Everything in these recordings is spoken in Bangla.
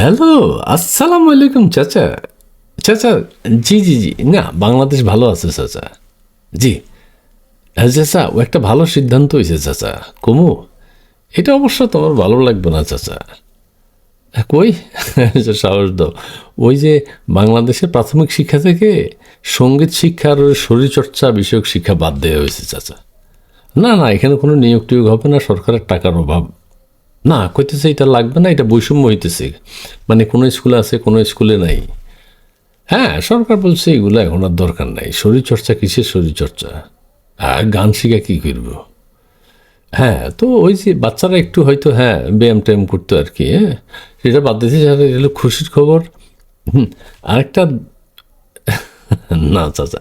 হ্যালো আসসালামু আলাইকুম চাচা চাচা জি জি জি না বাংলাদেশ ভালো আছে চাচা জি হ্যাঁ চাচা ও একটা ভালো সিদ্ধান্ত হয়েছে চাচা কমু, এটা অবশ্য তোমার ভালো লাগবে না চাচা কই? সাহস দাও। ওই যে বাংলাদেশের প্রাথমিক শিক্ষা থেকে সংগীত শিক্ষার শরীরচর্চা বিষয়ক শিক্ষা বাদ দেওয়া হয়েছে চাচা না না, এখানে কোনো নিয়োগ টিয়োগ হবে না, সরকারের টাকার অভাব। না, কইতেছে এটা লাগবে না, এটা বৈষম্য হইতেছে। মানে কোনো স্কুলে আছে, কোনো স্কুলে নাই। হ্যাঁ সরকার বলছে এগুলো এখন আর দরকার নাই। শরীরচর্চা, কিসের শরীরচর্চা? হ্যাঁ গান শিখা কী করব? হ্যাঁ তো ওই যে বাচ্চারা একটু হয়তো হ্যাঁ ব্যায়াম ট্যায়াম করতো আর কি হ্যাঁ? সেটা বাদ দিতে যারা এলো খুশির খবর। হুম, আরেকটা না, চাচা।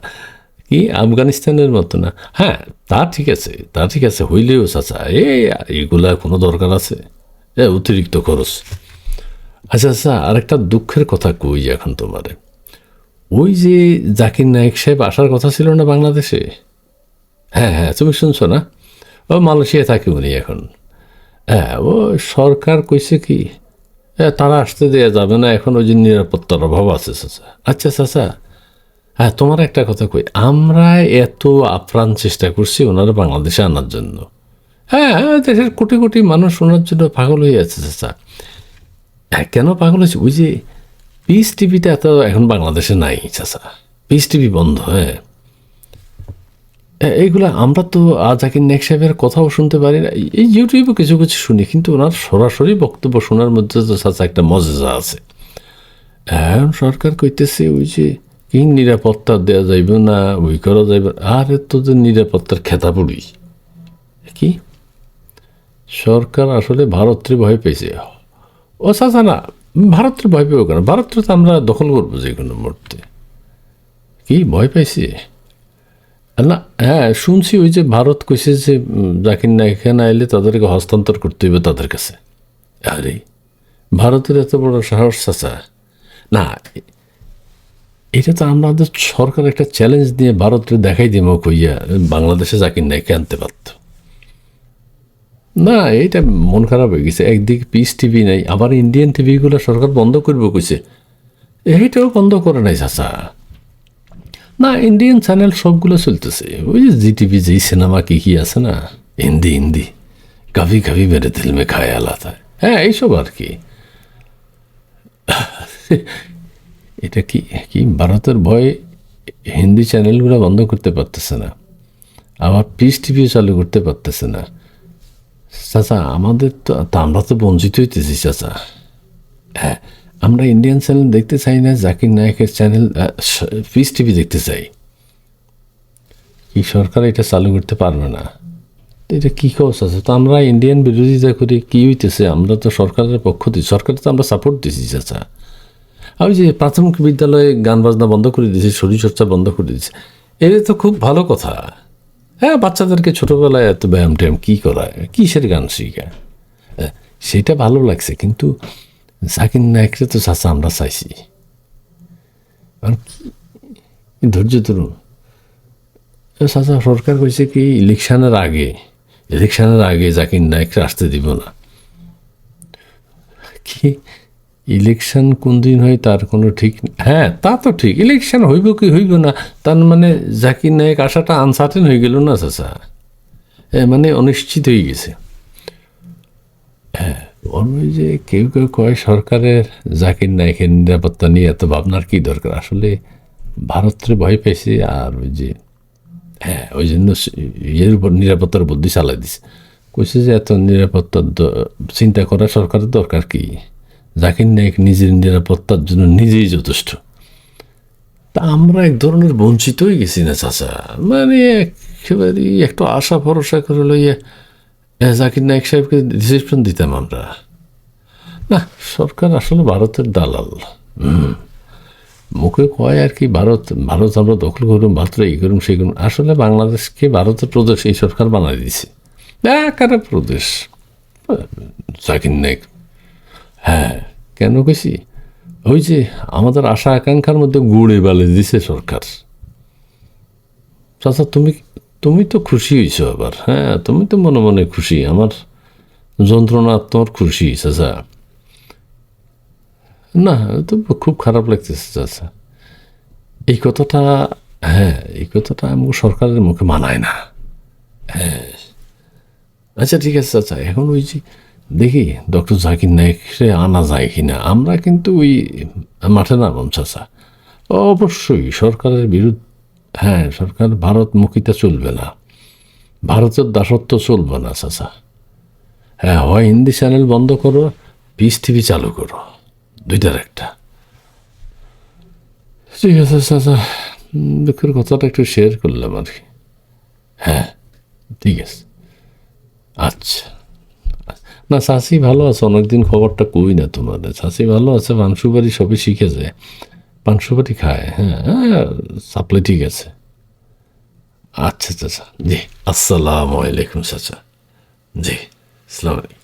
কি আফগানিস্তানের মতো না। হ্যাঁ তা ঠিক আছে, তা ঠিক আছে। হইলেও চাচা, এ, এগুলা কোনো দরকার আছে? এ, অতিরিক্ত খরচ। আচ্ছা আচ্ছা আরেকটা দুঃখের কথা কই এখন তোমারে? ওই যে জাকির নায়েক সাহেব আসার কথা ছিল না বাংলাদেশে? হ্যাঁ হ্যাঁ তুমি শুনছো না? ও মালয়েশিয়া থাকে উনি এখন। হ্যাঁ ও সরকার কইছে কি হ্যাঁ তারা আসতে দেওয়া যাবে না, এখন ওই যে নিরাপত্তার অভাব আছে, চাচা। আচ্ছা চাচা হ্যাঁ তোমার একটা কথা কই, আমরা এত আপ্রাণ চেষ্টা করছি ওনারা বাংলাদেশে আনার জন্য। হ্যাঁ দেশের কোটি কোটি মানুষ ওনার জন্য পাগল হয়ে আছে চাচা। হ্যাঁ কেন পাগল হয়েছে? ওই যে পিস টিভিটা এত এখন বাংলাদেশে নাই, চাচা। পিস টিভি বন্ধ হ্যাঁ। এইগুলা আমরা তো জাকির নেক সাহেবের কথাও শুনতে পারি না। এই ইউটিউবে কিছু কিছু শুনি, কিন্তু ওনার সরাসরি বক্তব্য শোনার মধ্যে তো, চাচা, একটা মজা আছে। এখন সরকার কইতেছে ওই যে কি নিরাপত্তা দেওয়া যাইব না ওই করা যাইব আরে যে নিরাপত্তার খেতা পড়ি কি? সরকার আসলে ভারতের ভয় পেয়েছে। ও চাচা না, ভারতের ভয় পেও কেন? ভারতকে তো আমরা দখল করব যে কোনো মুহূর্তে। কি, ভয় পাইছি না হ্যাঁ শুনছি ওই যে ভারত কইছে যে জাকির না এখানে আইলে তাদেরকে হস্তান্তর করতে হইবে তাদের কাছে। আরে, ভারতের এত বড় সাহস, চাচা। না এটা তো আমাদের সরকার একটা চ্যালেঞ্জ দিয়ে ভারতকে দেখাই দিব কইয়া বাংলাদেশে জাকির নাইকে আনতে পারত। না, এটা মন খারাপ হয়ে গেছে। একদিকে পিস টিভি নাই, আবার ইন্ডিয়ান টিভিগুলো সরকার বন্ধ করবে কইছে। এইটাও বন্ধ করে নাই, চাচা। না ইন্ডিয়ান চ্যানেল সবগুলো চলতেছে। ওই যে জি টিভি যেই সিনেমা কি কি আছে না, হিন্দি হিন্দি। কাভি কাভি মেরে দিল মে খায় আলাদা হ্যাঁ এইসব আর কি। এটা কি কি ভারতের ভয়ে হিন্দি চ্যানেলগুলো বন্ধ করতে পারতেছে না। আবার পিস টিভিও চালু করতে পারতেছে না। চাচা, আমাদের তো আমরা তো বঞ্চিত হইতেছি চাচা। হ্যাঁ আমরা ইন্ডিয়ান চ্যানেল দেখতে চাই না, জাকির নায়কের চ্যানেল পিস টিভি দেখতে চাই। কি সরকার এটা চালু করতে পারবে না? এটা কী খরচ আছে তো আমরা ইন্ডিয়ান বিরোধিতা করি, কী হইতেছে? আমরা তো সরকারের পক্ষ দিই সরকারের তো আমরা সাপোর্ট দিছি চাচা। ওই যে প্রাথমিক বিদ্যালয়ে গান বাজনা বন্ধ করে দিয়েছে শরীরচর্চা বন্ধ করে দিয়েছি এটা তো খুব ভালো কথা। হ্যাঁ বাচ্চাদেরকে ছোটোবেলায় এত ব্যায়াম ট্যায়াম কী করায় কিসের গান শিখায় হ্যাঁ, সেটা ভালো লাগছে কিন্তু সাকিন নায়করে তো চাচা আমরা চাইছি। আর কি? ধৈর্য ধরুন। চাচা সরকার কইছে কি ইলেকশনের আগে ইলেকশনের আগে জাকির নায়করে আসতে দিব না। কি? ইলেকশন কোন দিন হয় তার কোনো ঠিক হ্যাঁ তা তো ঠিক, ইলেকশন হইব কি হইব না, তার মানে জাকির নায়ক আসাটা আনসার্টেন হয়ে গেল না চাচা? মানে অনিশ্চিত হয়ে গেছে। হ্যাঁ ওই যে কেউ কেউ কয় সরকারের জাকির নায়কের নিরাপত্তা নিয়ে এত ভাবনার কি দরকার? আসলে ভারতের ভয় পেয়েছে আর ওই যে হ্যাঁ ওই জন্য ইয়ের উপর নিরাপত্তার বুদ্ধি চালাই দিছে। কইছে যে এত নিরাপত্তার চিন্তা করা সরকারের দরকার কি? জাকির নায়ক নিজের নিরাপত্তার জন্য নিজেই যথেষ্ট। তা আমরা এক ধরনের বঞ্চিত হয়ে গেছি না, চাচা। মানে একেবারে একটু আশা ভরসা করে লইয়া জাকির নায়ক সাহেবকে ডিসিশন দিতাম আমরা। না, সরকার আসলে ভারতের দালাল। মুখে কয় আর কি, ভারত ভারত আমরা দখল করুন ভারত এই করুন, সেই করুন। আসলে বাংলাদেশকে ভারতের প্রদেশ এই সরকার বানাই দিছে। একারে প্রদেশ। জাকির নায়ক হ্যাঁ কেন কেছি ওই যে আমাদের আশা আকাঙ্ক্ষার মধ্যে গুড়ে বালে দিছে সরকার। চাচা, তুমি তুমি তো খুশি হয়েছো আবার হ্যাঁ তুমি তো মনে মনে খুশি। আমার যন্ত্রণা তোমার খুশি, চাচা। না, তো খুব খারাপ লাগতেছে, চাচা। এই কথাটা হ্যাঁ এই কথাটা আমাকে সরকারের মুখে মানায় না। হ্যাঁ। আচ্ছা ঠিক আছে, চাচা। এখন ওই যে দেখি, ডক্টর জাকির নায়করে আনা যায় কি না আমরা কিন্তু ওই মাঠে নামাম চাচা। অবশ্যই, সরকারের বিরুদ্ধে হ্যাঁ সরকার ভারতমুখিতা চলবে না। ভারতের দাসত্ব চলবে না, চাচা। হ্যাঁ হয় হিন্দি চ্যানেল বন্ধ করো, পিস টিভি চালু করো। দুইটার একটা। ঠিক আছে, চাচা। দুঃখের কথাটা একটু শেয়ার করলাম আর কি। হ্যাঁ ঠিক আছে। আচ্ছা। না চাষি ভালো আছে, অনেকদিন খবরটা কই না তোমাদের। চাষি ভালো আছে পানসুপারি সবই শিখেছে। পানসুপারি খায় হ্যাঁ হ্যাঁ সাপ্লাই ঠিক আছে। আচ্ছা চাচা জি, আসসালামু আলাইকুম, চাচা। জি, আসসালামু আলাইকুম।